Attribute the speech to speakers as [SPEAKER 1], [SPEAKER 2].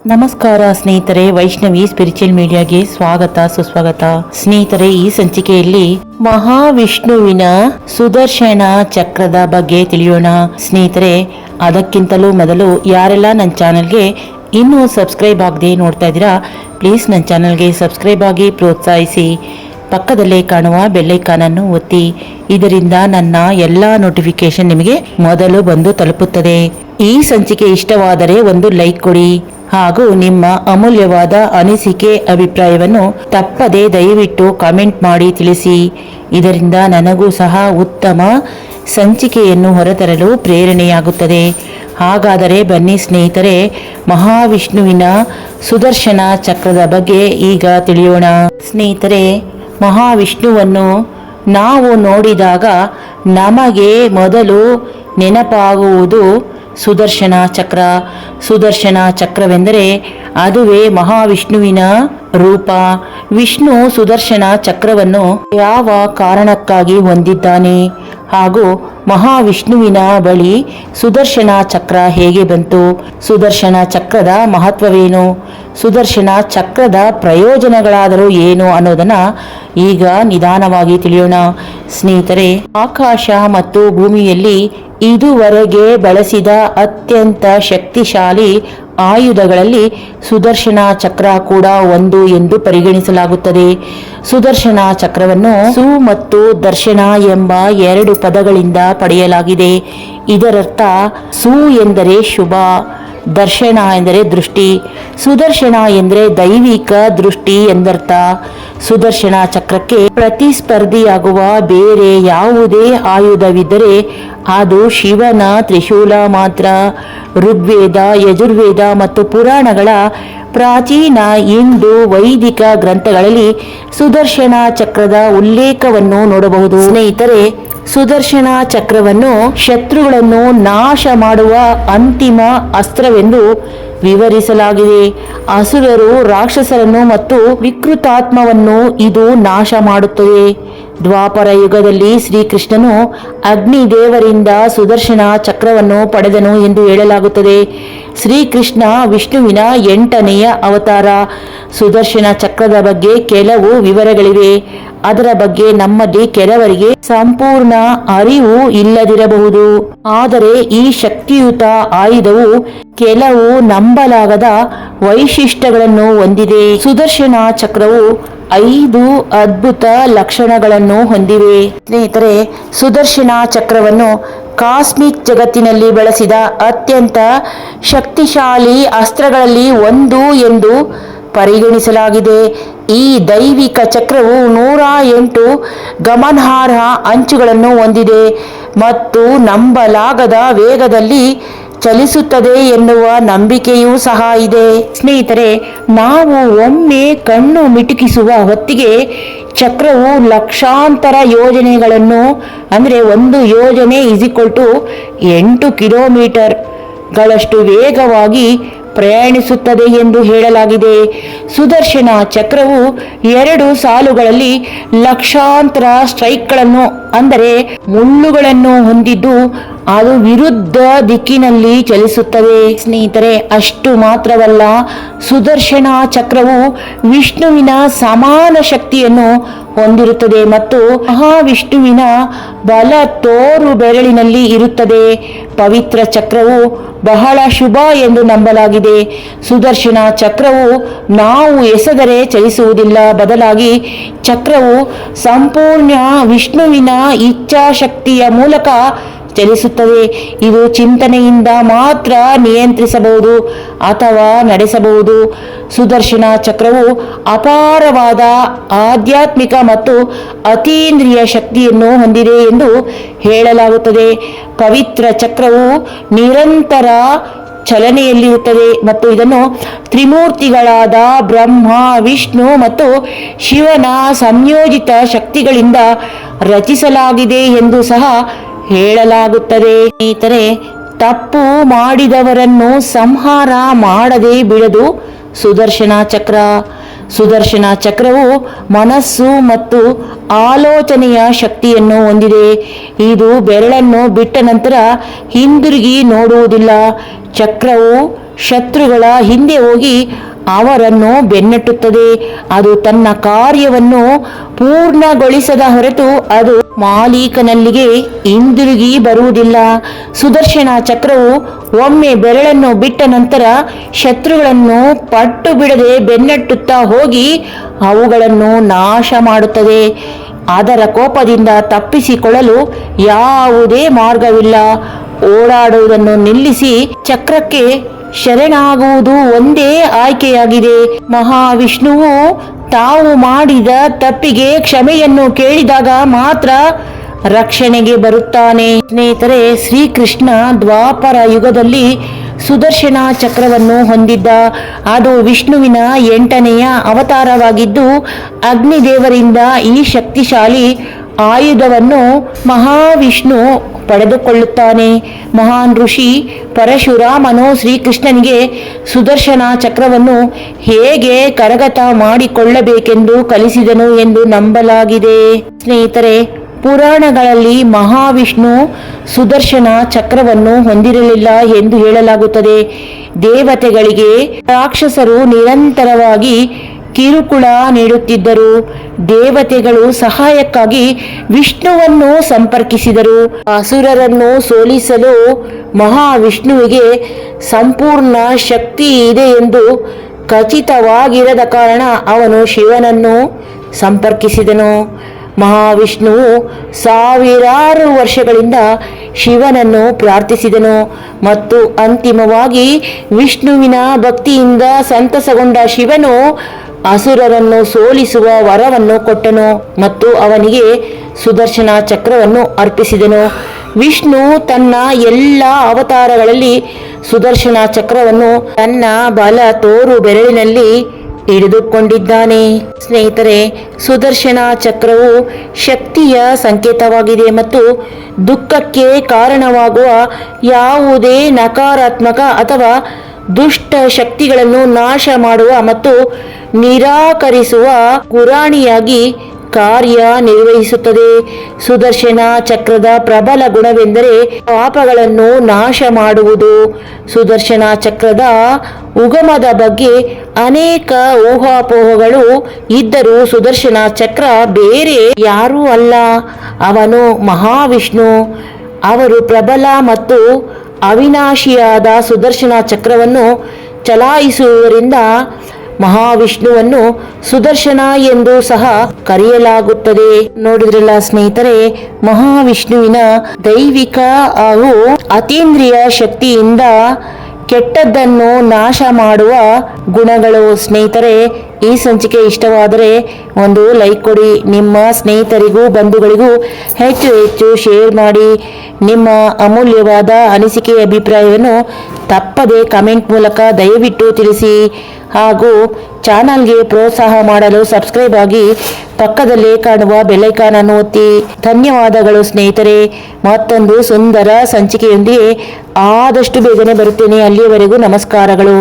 [SPEAKER 1] ನಮಸ್ಕಾರ ಸ್ನೇಹಿತರೆ, ವೈಷ್ಣವಿ ಸ್ಪಿರಿಚುವಲ್ ಮೀಡಿಯಾಗೆ ಸ್ವಾಗತ, ಸುಸ್ವಾಗತ. ಸ್ನೇಹಿತರೆ, ಈ ಸಂಚಿಕೆಯಲ್ಲಿ ಮಹಾವಿಷ್ಣುವಿನ ಸುದರ್ಶನ ಚಕ್ರದ ಬಗ್ಗೆ ತಿಳಿಯೋಣ. ಸ್ನೇಹಿತರೆ, ಅದಕ್ಕಿಂತಲೂ ಮೊದಲು ಯಾರೆಲ್ಲ ನನ್ನ ಚಾನಲ್ಗೆ ಇನ್ನೂ ಸಬ್ಸ್ಕ್ರೈಬ್ ಆಗದೆ ನೋಡ್ತಾ ಇದ್ದೀರಾ, ಪ್ಲೀಸ್ ನನ್ನ ಚಾನಲ್ಗೆ ಸಬ್ಸ್ಕ್ರೈಬ್ ಆಗಿ ಪ್ರೋತ್ಸಾಹಿಸಿ. ಪಕ್ಕದಲ್ಲೇ ಕಾಣುವ ಬೆಲ್ಲೈಕಾನನ್ನು ಒತ್ತಿ. ಇದರಿಂದ ನನ್ನ ಎಲ್ಲ ನೋಟಿಫಿಕೇಶನ್ ನಿಮಗೆ ಮೊದಲು ಬಂದು ತಲುಪುತ್ತದೆ. ಈ ಸಂಚಿಕೆ ಇಷ್ಟವಾದರೆ ಒಂದು ಲೈಕ್ ಕೊಡಿ. ಹಾಗೂ ನಿಮ್ಮ ಅಮೂಲ್ಯವಾದ ಅನಿಸಿಕೆ ಅಭಿಪ್ರಾಯವನ್ನು ತಪ್ಪದೇ ದಯವಿಟ್ಟು ಕಮೆಂಟ್ ಮಾಡಿ ತಿಳಿಸಿ. ಇದರಿಂದ ನನಗೂ ಸಹ ಉತ್ತಮ ಸಂಚಿಕೆಯನ್ನು ಹೊರತರಲು ಪ್ರೇರಣೆಯಾಗುತ್ತದೆ. ಹಾಗಾದರೆ ಬನ್ನಿ ಸ್ನೇಹಿತರೆ, ಮಹಾವಿಷ್ಣುವಿನ ಸುದರ್ಶನ ಚಕ್ರದ ಬಗ್ಗೆ ಈಗ ತಿಳಿಯೋಣ. ಸ್ನೇಹಿತರೆ, ಮಹಾವಿಷ್ಣುವನ್ನು ನಾವು ನೋಡಿದಾಗ ನಮಗೆ ಮೊದಲು ನೆನಪಾಗುವುದು ಸುದರ್ಶನ ಚಕ್ರ. ಸುದರ್ಶನ ಚಕ್ರವೆಂದರೆ ಅದುವೇ ಮಹಾವಿಷ್ಣುವಿನ ರೂಪ. ವಿಷ್ಣು ಸುದರ್ಶನ ಚಕ್ರವನ್ನು ಯಾವ ಕಾರಣಕ್ಕಾಗಿ ಹೊಂದಿದ್ದಾನೆ? ಹಾಗೂ ಮಹಾವಿಷ್ಣುವಿನ ಬಳಿ ಸುದರ್ಶನ ಚಕ್ರ ಹೇಗೆ ಬಂತು? ಸುದರ್ಶನ ಚಕ್ರದ ಮಹತ್ವವೇನು? ಸುದರ್ಶನ ಚಕ್ರದ ಪ್ರಯೋಜನಗಳಾದರೂ ಏನು ಅನ್ನೋದನ್ನ ಈಗ ನಿಧಾನವಾಗಿ ತಿಳಿಯೋಣ. ಸ್ನೇಹಿತರೆ, ಆಕಾಶ ಮತ್ತು ಭೂಮಿಯಲ್ಲಿ ಇದುವರೆಗೆ ಬಳಸಿದ ಅತ್ಯಂತ ಶಕ್ತಿಶಾಲಿ ಆಯುಧಗಳಲ್ಲಿ ಸುದರ್ಶನ ಚಕ್ರ ಕೂಡ ಒಂದು ಎಂದು ಪರಿಗಣಿಸಲಾಗುತ್ತದೆ. ಸುದರ್ಶನ ಚಕ್ರವನ್ನು ಸು ಮತ್ತು ದರ್ಶನ ಎಂಬ ಎರಡು ಪದಗಳಿಂದ ಪಡೆಯಲಾಗಿದೆ. ಇದರರ್ಥ ಸು ಎಂದರೆ ಶುಭ ದರ್ಶನ ಎಂದರೆ ದೃಷ್ಟಿ, ಸುದರ್ಶನ ಎಂದರೆ ದೈವಿಕ ದೃಷ್ಟಿ ಎಂದರ್ಥ. ಸುದರ್ಶನ ಚಕ್ರಕ್ಕೆ ಪ್ರತಿಸ್ಪರ್ಧಿಯಾಗುವ ಬೇರೆ ಯಾವುದೇ ಆಯುಧವಿದ್ದರೆ ಅದು ಶಿವನ ತ್ರಿಶೂಲ ಮಾತ್ರ. ಋಗ್ವೇದ, ಯಜುರ್ವೇದ ಮತ್ತು ಪುರಾಣಗಳ ಪ್ರಾಚೀನ ಇಂದು ವೈದಿಕ ಗ್ರಂಥಗಳಲ್ಲಿ ಸುದರ್ಶನ ಚಕ್ರದ ಉಲ್ಲೇಖವನ್ನು ನೋಡಬಹುದು. ಸ್ನೇಹಿತರೆ ಸುದರ್ಶನ ಚಕ್ರವನ್ನು ಶತ್ರುಗಳನ್ನು ನಾಶ ಮಾಡುವ ಅಂತಿಮ ಅಸ್ತ್ರವೆಂದು ವಿವರಿಸಲಾಗಿದೆ. ಅಸುರರು ರಾಕ್ಷಸರನ್ನು ಮತ್ತು ವಿಕೃತಾತ್ಮವನ್ನು ಇದು ನಾಶ ಮಾಡುತ್ತದೆ. ದ್ವಾಪರ ಯುಗದಲ್ಲಿ ಶ್ರೀಕೃಷ್ಣನು ಅಗ್ನಿ ದೇವರಿಂದ ಸುದರ್ಶನ ಚಕ್ರವನ್ನು ಪಡೆದನು ಎಂದು ಹೇಳಲಾಗುತ್ತದೆ. ಶ್ರೀಕೃಷ್ಣ ವಿಷ್ಣುವಿನ ಎಂಟನೆಯ ಅವತಾರ. ಸುದರ್ಶನ ಚಕ್ರದ ಬಗ್ಗೆ ಕೆಲವು ವಿವರಗಳಿವೆ. ಅದರ ಬಗ್ಗೆ ನಮ್ಮಲ್ಲಿ ಕೆಲವರಿಗೆ ಸಂಪೂರ್ಣ ಅರಿವು ಇಲ್ಲದಿರಬಹುದು. ಆದರೆ ಈ ಶಕ್ತಿಯುತ ಆಯುಧವು ಕೆಲವು ನಂಬಲಾಗದ ವೈಶಿಷ್ಟ್ಯಗಳನ್ನು ಹೊಂದಿದೆ. ಸುದರ್ಶನ ಚಕ್ರವು ಐದು ಅದ್ಭುತ ಲಕ್ಷಣಗಳನ್ನು ಹೊಂದಿವೆ. ಸ್ನೇಹಿತರೆ, ಸುದರ್ಶನ ಚಕ್ರವನ್ನು ಕಾಸ್ಮಿಕ್ ಜಗತ್ತಿನಲ್ಲಿ ಬಳಸಿದ ಅತ್ಯಂತ ಶಕ್ತಿಶಾಲಿ ಅಸ್ತ್ರಗಳಲ್ಲಿ ಒಂದು ಎಂದು ಪರಿಗಣಿಸಲಾಗಿದೆ. ಈ ದೈವಿಕ ಚಕ್ರವು ನೂರ ಎಂಟು ಗಮನಾರ್ಹ ಅಂಚುಗಳನ್ನು ಹೊಂದಿದೆ ಮತ್ತು ನಂಬಲಾಗದ ವೇಗದಲ್ಲಿ ಚಲಿಸುತ್ತದೆ ಎನ್ನುವ ನಂಬಿಕೆಯೂ ಸಹ ಇದೆ. ಸ್ನೇಹಿತರೆ ನಾವು ಒಮ್ಮೆ ಕಣ್ಣು ಮಿಟುಕಿಸುವ ಹೊತ್ತಿಗೆ ಚಕ್ರವು ಲಕ್ಷಾಂತರ ಯೋಜನೆಗಳನ್ನು, ಅಂದರೆ ಒಂದು ಯೋಜನೆ ಇಸಿಕ್ವಲ್ ಟು ಎಂಟು ಕಿಲೋಮೀಟರ್ಗಳಷ್ಟು ವೇಗವಾಗಿ ಪ್ರಯಾಣಿಸುತ್ತದೆ ಎಂದು ಹೇಳಲಾಗಿದೆ. ಸುದರ್ಶನ ಚಕ್ರವು ಎರಡು ಸಾಲುಗಳಲ್ಲಿ ಲಕ್ಷಾಂತರ ಸ್ಟ್ರೈಕ್ಗಳನ್ನು, ಅಂದರೆ ಮುಳ್ಳುಗಳನ್ನು ಹೊಂದಿದ್ದು ಅದು ವಿರುದ್ಧ ದಿಕ್ಕಿನಲ್ಲಿ ಚಲಿಸುತ್ತದೆ. ಸ್ನೇಹಿತರೆ, ಅಷ್ಟು ಮಾತ್ರವಲ್ಲ, ಸುದರ್ಶನ ಚಕ್ರವು ವಿಷ್ಣುವಿನ ಸಮಾನ ಶಕ್ತಿಯನ್ನು ಹೊಂದಿರುತ್ತದೆ ಮತ್ತು ಮಹಾವಿಷ್ಣುವಿನ ಬಲ ತೋರು ಬೆರಳಿನಲ್ಲಿ ಇರುತ್ತದೆ. ಪವಿತ್ರ ಚಕ್ರವು ಬಹಳ ಶುಭ ಎಂದು ನಂಬಲಾಗಿದೆ. ಸುದರ್ಶನ ಚಕ್ರವು ನಾವು ಎಸೆದರೆ ಚಲಿಸುವುದಿಲ್ಲ. ಬದಲಾಗಿ ಚಕ್ರವು ಸಂಪೂರ್ಣ ವಿಷ್ಣುವಿನ ಇಚ್ಛಾಶಕ್ತಿಯ ಮೂಲಕ ಚಲಿಸುತ್ತದೆ. ಇದು ಚಿಂತನೆಯಿಂದ ಮಾತ್ರ ನಿಯಂತ್ರಿಸಬಹುದು ಅಥವಾ ನಡೆಸಬಹುದು. ಸುದರ್ಶನ ಚಕ್ರವು ಅಪಾರವಾದ ಆಧ್ಯಾತ್ಮಿಕ ಮತ್ತು ಅತೀಂದ್ರಿಯ ಶಕ್ತಿಯನ್ನು ಹೊಂದಿದೆ ಎಂದು ಹೇಳಲಾಗುತ್ತದೆ. ಪವಿತ್ರ ಚಕ್ರವು ನಿರಂತರ ಚಲನೆಯಲ್ಲಿರುತ್ತದೆ ಮತ್ತು ಇದನ್ನು ತ್ರಿಮೂರ್ತಿಗಳಾದ ಬ್ರಹ್ಮ, ವಿಷ್ಣು ಮತ್ತು ಶಿವನ ಸಂಯೋಜಿತ ಶಕ್ತಿಗಳಿಂದ ರಚಿಸಲಾಗಿದೆ ಎಂದು ಸಹ ಹೇಳಲಾಗುತ್ತದೆ. ಸ್ನೇಹಿತರೆ, ತಪ್ಪು ಮಾಡಿದವರನ್ನು ಸಂಹಾರ ಮಾಡದೆ ಬಿಡದು ಸುದರ್ಶನ ಚಕ್ರ. ಸುದರ್ಶನ ಚಕ್ರವು ಮನಸ್ಸು ಮತ್ತು ಆಲೋಚನೆಯ ಶಕ್ತಿಯನ್ನು ಹೊಂದಿದೆ. ಇದು ಬೆರಳನ್ನು ಬಿಟ್ಟ ನಂತರ ಹಿಂದಿರುಗಿ ನೋಡುವುದಿಲ್ಲ. ಚಕ್ರವು ಶತ್ರುಗಳ ಹಿಂದೆ ಹೋಗಿ ಅವರನ್ನು ಬೆನ್ನಟ್ಟುತ್ತದೆ. ಅದು ತನ್ನ ಕಾರ್ಯವನ್ನು ಪೂರ್ಣಗೊಳಿಸದ ಹೊರತು ಅದು ಮಾಲೀಕನಲ್ಲಿಗೆ ಹಿಂದಿರುಗಿ ಬರುವುದಿಲ್ಲ. ಸುದರ್ಶನ ಚಕ್ರವು ಒಮ್ಮೆ ಬೆರಳನ್ನು ಬಿಟ್ಟ ನಂತರ ಶತ್ರುಗಳನ್ನು ಪಟ್ಟು ಬಿಡದೆ ಬೆನ್ನಟ್ಟುತ್ತಾ ಹೋಗಿ ಅವುಗಳನ್ನು ನಾಶ ಮಾಡುತ್ತದೆ. ಅದರ ಕೋಪದಿಂದ ತಪ್ಪಿಸಿಕೊಳ್ಳಲು ಯಾವುದೇ ಮಾರ್ಗವಿಲ್ಲ. ಓಡಾಡುವುದನ್ನು ನಿಲ್ಲಿಸಿ ಚಕ್ರಕ್ಕೆ ಶರಣಾಗುವುದು ಒಂದೇ ಆಯ್ಕೆಯಾಗಿದೆ. ಮಹಾವಿಷ್ಣುವು ತಾವು ಮಾಡಿದ ತಪ್ಪಿಗೆ ಕ್ಷಮೆಯನ್ನು ಕೇಳಿದಾಗ ಮಾತ್ರ ರಕ್ಷಣೆಗೆ ಬರುತ್ತಾನೆ. ಸ್ನೇಹಿತರೆ, ಶ್ರೀಕೃಷ್ಣ ದ್ವಾಪರ ಯುಗದಲ್ಲಿ ಸುದರ್ಶನ ಚಕ್ರವನ್ನು ಹೊಂದಿದ್ದ ಅದು ವಿಷ್ಣುವಿನ ಎಂಟನೆಯ ಅವತಾರವಾಗಿದ್ದು, ಅಗ್ನಿದೇವರಿಂದ ಈ ಶಕ್ತಿಶಾಲಿ ಆಯುಧವನ್ನು ಮಹಾವಿಷ್ಣು ಪಡೆದುಕೊಳ್ಳುತ್ತಾನೆ. ಮಹಾನ್ ಋಷಿ ಪರಶುರಾಮನು ಶ್ರೀಕೃಷ್ಣನಿಗೆ ಸುದರ್ಶನ ಚಕ್ರವನ್ನು ಹೇಗೆ ಕರಗತ ಮಾಡಿಕೊಳ್ಳಬೇಕೆಂದು ಕಲಿಸಿದನು ಎಂದು ನಂಬಲಾಗಿದೆ. ಸ್ನೇಹಿತರೆ ಪುರಾಣಗಳಲ್ಲಿ ಮಹಾವಿಷ್ಣು ಸುದರ್ಶನ ಚಕ್ರವನ್ನು ಹೊಂದಿರಲಿಲ್ಲ ಎಂದು ಹೇಳಲಾಗುತ್ತದೆ. ದೇವತೆಗಳಿಗೆ ರಾಕ್ಷಸರು ನಿರಂತರವಾಗಿ ಕಿರುಕುಳ ನೀಡುತ್ತಿದ್ದರು. ದೇವತೆಗಳು ಸಹಾಯಕ್ಕಾಗಿ ವಿಷ್ಣುವನ್ನು ಸಂಪರ್ಕಿಸಿದರು. ಅಸುರರನ್ನು ಸೋಲಿಸಲು ಮಹಾವಿಷ್ಣುವಿಗೆ ಸಂಪೂರ್ಣ ಶಕ್ತಿ ಇದೆ ಎಂದು ಖಚಿತವಾಗಿರದ ಕಾರಣ ಅವನು ಶಿವನನ್ನು ಸಂಪರ್ಕಿಸಿದನು. ಮಹಾವಿಷ್ಣುವು ಸಾವಿರಾರು ವರ್ಷಗಳಿಂದ ಶಿವನನ್ನು ಪ್ರಾರ್ಥಿಸಿದನು ಮತ್ತು ಅಂತಿಮವಾಗಿ ವಿಷ್ಣುವಿನ ಭಕ್ತಿಯಿಂದ ಸಂತಸಗೊಂಡ ಶಿವನು ಅಸುರರನ್ನು ಸೋಲಿಸುವ ವರವನ್ನು ಕೊಟ್ಟನು ಮತ್ತು ಅವನಿಗೆ ಸುದರ್ಶನ ಚಕ್ರವನ್ನು ಅರ್ಪಿಸಿದನು. ವಿಷ್ಣು ತನ್ನ ಎಲ್ಲ ಅವತಾರಗಳಲ್ಲಿ ಸುದರ್ಶನ ಚಕ್ರವನ್ನು ತನ್ನ ಬಲ ತೋರು ಬೆರಳಿನಲ್ಲಿ ಹಿಡಿದುಕೊಂಡಿದ್ದಾನೆ. ಸ್ನೇಹಿತರೆ ಸುದರ್ಶನ ಚಕ್ರವು ಶಕ್ತಿಯ ಸಂಕೇತವಾಗಿದೆ ಮತ್ತು ದುಃಖಕ್ಕೆ ಕಾರಣವಾಗುವ ಯಾವುದೇ ನಕಾರಾತ್ಮಕ ಅಥವಾ ದುಷ್ಟ ಶಕ್ತಿಗಳನ್ನು ನಾಶ ಮಾಡುವ ಮತ್ತು ನಿರಾಕರಿಸುವ ಗುರಾಣಿಯಾಗಿ ಕಾರ್ಯ ನಿರ್ವಹಿಸುತ್ತದೆ. ಸುದರ್ಶನ ಚಕ್ರದ ಪ್ರಬಲ ಗುಣವೆಂದರೆ ಪಾಪಗಳನ್ನು ನಾಶ ಮಾಡುವುದು. ಸುದರ್ಶನ ಚಕ್ರದ ಉಗಮದ ಬಗ್ಗೆ ಅನೇಕ ಊಹಾಪೋಹಗಳು ಇದ್ದರೂ ಸುದರ್ಶನ ಚಕ್ರ ಬೇರೆ ಯಾರೂ ಅಲ್ಲ. ಅವನು ಮಹಾವಿಷ್ಣು. ಅವರು ಪ್ರಬಲ ಮತ್ತು ಅವಿನಾಶಿಯಾದ ಸುದರ್ಶನ ಚಕ್ರವನ್ನು ಚಲಾಯಿಸುವುದರಿಂದ ಮಹಾವಿಷ್ಣುವನ್ನು ಸುದರ್ಶನ ಎಂದು ಸಹ ಕರೆಯಲಾಗುತ್ತದೆ. ನೋಡಿದ್ರಲ್ಲ ಸ್ನೇಹಿತರೆ, ಮಹಾವಿಷ್ಣುವಿನ ದೈವಿಕ ಹಾಗೂ ಅತೀಂದ್ರಿಯ ಶಕ್ತಿಯಿಂದ ಕೆಟ್ಟದ್ದನ್ನು ನಾಶ ಮಾಡುವ ಗುಣಗಳು ಸ್ನೇಹಿತರೆ, ಈ ಸಂಚಿಕೆ ಇಷ್ಟವಾದರೆ ಒಂದು ಲೈಕ್ ಕೊಡಿ. ನಿಮ್ಮ ಸ್ನೇಹಿತರಿಗೂ, ಬಂಧುಗಳಿಗೂ ಹೆಚ್ಚು ಹೆಚ್ಚು ಶೇರ್ ಮಾಡಿ ನಿಮ್ಮ ಅಮೂಲ್ಯವಾದ ಅನಿಸಿಕೆ, ಅಭಿಪ್ರಾಯವನ್ನು ತಪ್ಪದೆ ಕಮೆಂಟ್ ಮೂಲಕ ದಯವಿಟ್ಟು ತಿಳಿಸಿ ಹಾಗೂ ಚಾನಲ್ಗೆ ಪ್ರೋತ್ಸಾಹ ಮಾಡಲು ಸಬ್ಸ್ಕ್ರೈಬ್ ಆಗಿ ಪಕ್ಕದಲ್ಲೇ ಕಾಣುವ ಬೆಲ್ಲೈಕಾನ್ ಅನ್ನು ಒತ್ತಿ. ಧನ್ಯವಾದಗಳು ಸ್ನೇಹಿತರೆ. ಮತ್ತೊಂದು ಸುಂದರ ಸಂಚಿಕೆಯೊಂದಿಗೆ ಆದಷ್ಟು ಬೇಗನೆ ಬರುತ್ತೇನೆ. ಅಲ್ಲಿಯವರೆಗೂ ನಮಸ್ಕಾರಗಳು.